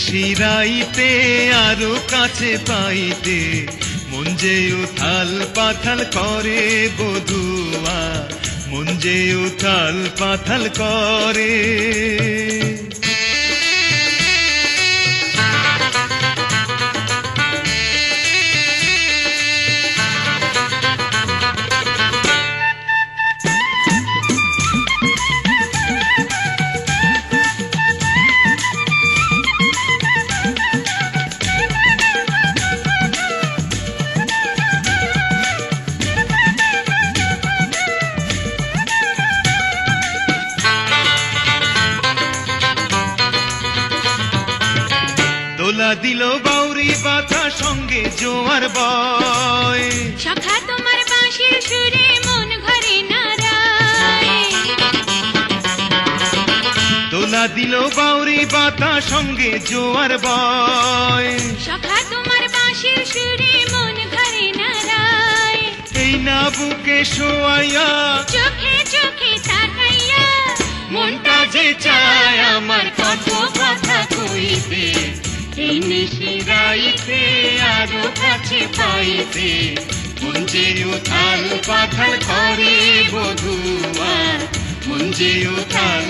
নিশিরাইতে আরও কাছে পাইতে মন যে উথাল পাথাল করে বধুয়া মন যে উথাল পাথাল করে। দোলা দিল বাউরি বাধা সঙ্গে জোয়ার বয়। সখা তোমার বাঁশির সুরে মন ঘরে দোলা দিল বাউরি বাতা সঙ্গে জোয়ার বয়। সখা তোমার বাঁশির সুরে মন ঘরে নারায়। এই না বুকে শোয়াইয়া চোখে চোখে তাকাইয়া মনটা যে চায় আমার কত কথা কইতে এই নিশিরাইতে আরও কাছে পাইতে। যে উথাল পাথাল করে বধুয়া। যে উথাল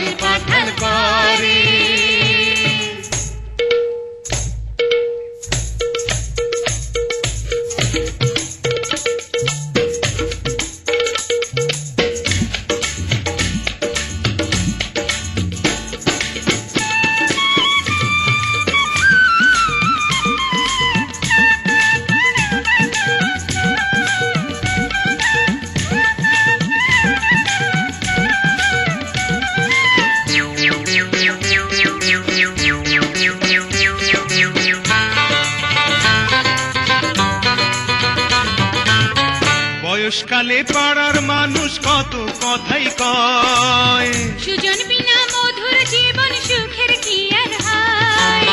বয়সকালে পাড়ার মানুষ কত কথাই কয়। সুজন বিনা মধুর জীবন সুখের কি আর হয়?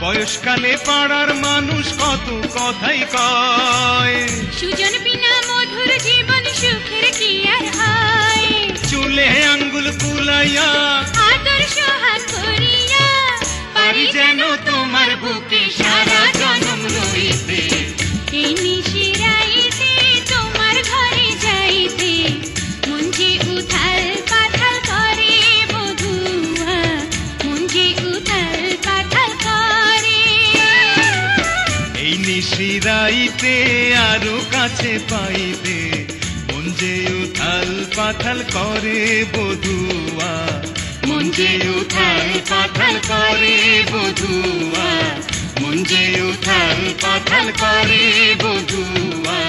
বয়সকালে পাড়ার মানুষ কত কথাই কয়। সুজন বিনা মধুর জীবন সুখের কি আর হয়? চুলে আঙ্গুল ফুলাইয়া করিয়া পারি যেন তোমার বুকে সারা জনম রইতে। এই তোমার ঘরে যাইতে। মন যে উথাল পাথাল করে বধুয়া মন যে উথাল পাথাল করে। এই নিশিরাইতে আরও কাছে পাইতে। মন যে উথাল পাথাল করে বধুয়া মন উঠাল পাথাল করে বধুয়া। মন উঠাল পাথাল করে বধুয়া।